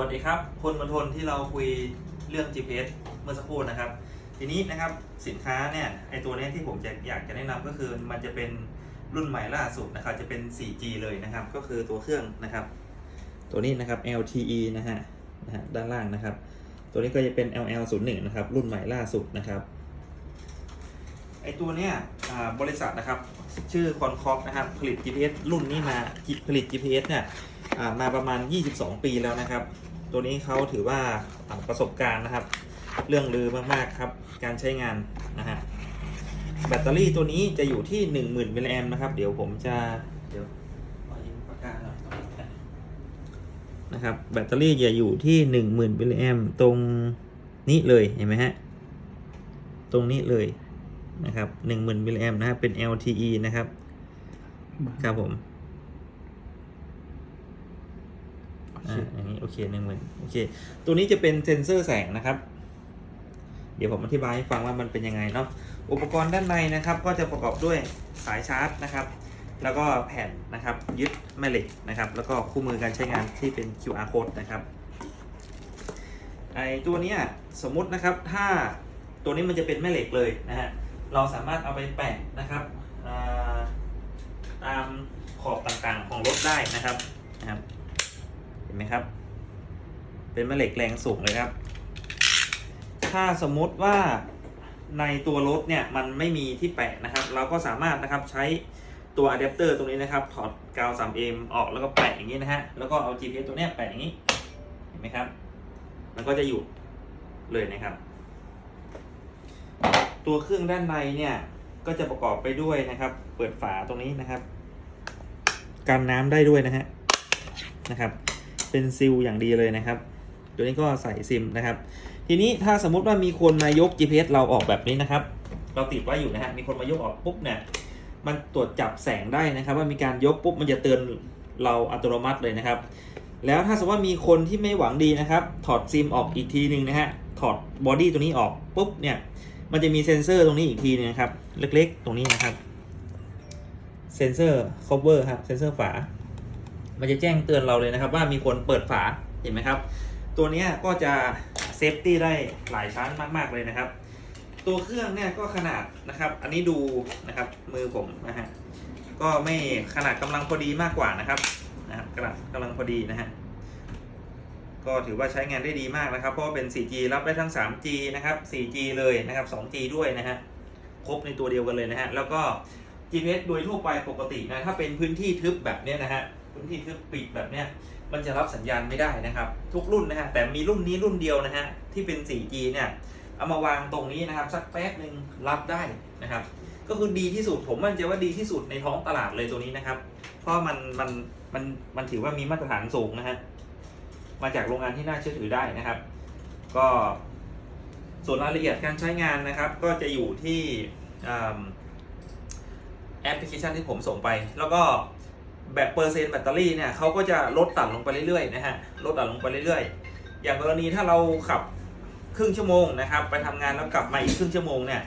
สวัสดีครับคนบรรทนที่เราคุยเรื่อง GPS เมื่อสักครู่นะครับ ทีนี้นะครับสินค้าเนี่ยไอตัวนี้ที่ผมจะอยากจะแนะนำก็คือมันจะเป็นรุ่นใหม่ล่าสุดนะครับจะเป็น 4G เลยนะครับ ก็คือตัวเครื่องนะครับ ตัวนี้นะครับ LTE นะฮะนะฮะด้านล่างนะครับ ตัวนี้ก็จะเป็น LL01 นะครับ รุ่นใหม่ล่าสุดนะครับไอตัวเนี้ยบริษัทนะครับ ชื่อคอนคอ p นะครับผลิต GPS รุ่นนี้มาผลิต GPS เนี่ย อ่ามาประมาณ 22 ปีแล้วนะครับ ตัวนี้เขาถือว่าอ่าประสบการณ์นะครับ เรื่องลือมากๆครับ การใช้งานนะฮะแบตเตอรี่ตัวนี้จะอยู่ที่ 10,000มิลลิแอมนะครับ เดี๋ยวผมจะเดี๋ยวขอยืมปากกาหน่อยนะครับแบตเตอรี่จะอยู่ที่ 10,000มิลลิแอมตรงนี้เลยเห็นไหมฮะตรงนี้เลยนะครับ 10,000มิลลิแอมนะครับเป็น LTE นะครับ ครับผม อ่าอย่างนี้โอเคหนึ่งหมื่นโอเค ตัวนี้จะเป็นเซ็นเซอร์แสงนะครับ เดี๋ยวผมอธิบายให้ฟังว่ามันเป็นยังไงเนาะอุปกรณ์ด้านในนะครับ ก็จะประกอบด้วยสายชาร์จนะครับ แล้วก็แผ่นนะครับ ยึดแม่เหล็กนะครับ แล้วก็คู่มือการใช้งานที่เป็น QR code นะครับไอตัวนี้สมมุตินะครับถ้าตัวนี้มันจะเป็นแม่เหล็กเลยนะฮะเราสามารถเอาไปแปะนะครับาตามขอบต่างๆของรถได้นะครับนะครับ ไหมครับ เป็นแม่เหล็กแรงสูงเลยครับ ถ้าสมมุติว่าในตัวรถเนี่ยมันไม่มีที่แปะนะครับ เราก็สามารถนะครับใช้ตัวอะแดปเตอร์ตรงนี้นะครับ ถอดกาว 3M ออกแล้วก็แปะอย่างนี้นะฮะ แล้วก็เอา GPS ตัวเนี้ยแปะอย่างนี้ เห็นไหมครับ มันก็จะอยู่เลยนะครับ ตัวเครื่องด้านในเนี่ยก็จะประกอบไปด้วยนะครับ เปิดฝาตรงนี้นะครับ กันน้ำได้ด้วยนะฮะ นะครับ เป็นซิลอย่างดีเลยนะครับ ตัวนี้ก็ใส่ซิมนะครับ ทีนี้ถ้าสมมุติว่ามีคนมายก GPS เราออกแบบนี้นะครับ เราติดไว้อยู่นะฮะมีคนมายกออกปุ๊บเนี่ยมันตรวจจับแสงได้นะครับ ว่ามีการยกปุ๊บมันจะเตือนเราอัตโนมัติเลยนะครับ แล้วถ้าสมมติว่ามีคนที่ไม่หวังดีนะครับ ถอดซิมออกอีกทีหนึ่งนะฮะถอดบอดี้ตัวนี้ออกปุ๊บเนี่ยมันจะมีเซ็นเซอร์ตรงนี้อีกทีนึงนะครับ เล็กๆ ตรงนี้นะครับ เซ็นเซอร์ cover ครับ เซ็นเซอร์ฝา มันจะแจ้งเตือนเราเลยนะครับ ว่ามีคนเปิดฝาเห็นไหมครับ ตัวนี้ก็จะเซฟตี้ได้หลายชั้นมากๆเลยนะครับ ตัวเครื่องเนี่ยก็ขนาดนะครับ อันนี้ดูนะครับมือผมนะฮะก็ไม่ขนาดกำลังพอดีมากกว่านะครับนะครับขนาดกำลังพอดีนะฮะก็ถือว่าใช้งานได้ดีมากนะครับ เพราะเป็น 4G รับได้ทั้ง 3G นะครับ 4G เลยนะครับ 2G ด้วยนะฮะครบในตัวเดียวกันเลยนะฮะแล้วก็ GPS โดยทั่วไปปกตินะถ้าเป็นพื้นที่ทึบแบบนี้นะฮะ พื้นที่ทึบปิดแบบเนี้ยมันจะรับสัญญาณไม่ได้นะครับ ทุกรุ่นนะฮะแต่มีรุ่นนี้รุ่นเดียวนะฮะที่เป็น 4G เนี่ยเอามาวางตรงนี้นะครับสักแป๊บหนึ่งรับได้นะครับ ก็คือดีที่สุดผมมั่นใจว่าดีที่สุดในท้องตลาดเลยตัวนี้นะครับ เพราะมันมันมันมันถือว่ามีมาตรฐานสูงนะฮะมาจากโรงงานที่น่าเชื่อถือได้นะครับ ก็ส่วนรายละเอียดการใช้งานนะครับ ก็จะอยู่ที่แอปพลิเคชันที่ผมส่งไป แล้วก็ แบบเปอร์เซ็นต์แบตเตอรี่เนี่ยเขาก็จะลดต่ำลงไปเรื่อยๆนะฮะลดต่ำลงไปเรื่อยๆ อย่างกรณีถ้าเราขับครึ่งชั่วโมงนะครับ ไปทำงานแล้วกลับมาอีกครึ่งชั่วโมงเนี่ย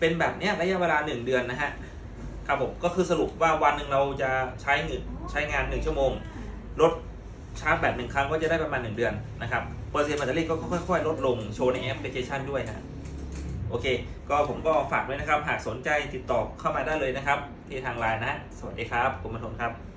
เป็นแบบเนี้ยระยะเวลา 1 เดือนนะฮะครับผมก็คือสรุปว่าวันหนึ่งเราจะใช้เงินใช้งาน 1 ชั่วโมงลดชาร์จแบตหนึ่งครั้งก็จะได้ประมาณ 1 เดือนนะครับเปอร์เซ็นต์แบตเตอรี่ก็ค่อยๆ ลดลงโชว์ในแอปพลิเคชันด้วยฮะ โอเค ก็ผมก็ฝากไว้นะครับ หากสนใจติดต่อเข้ามาได้เลยนะครับ ที่ทางไลน์นะ สวัสดีครับผมมาทนครับ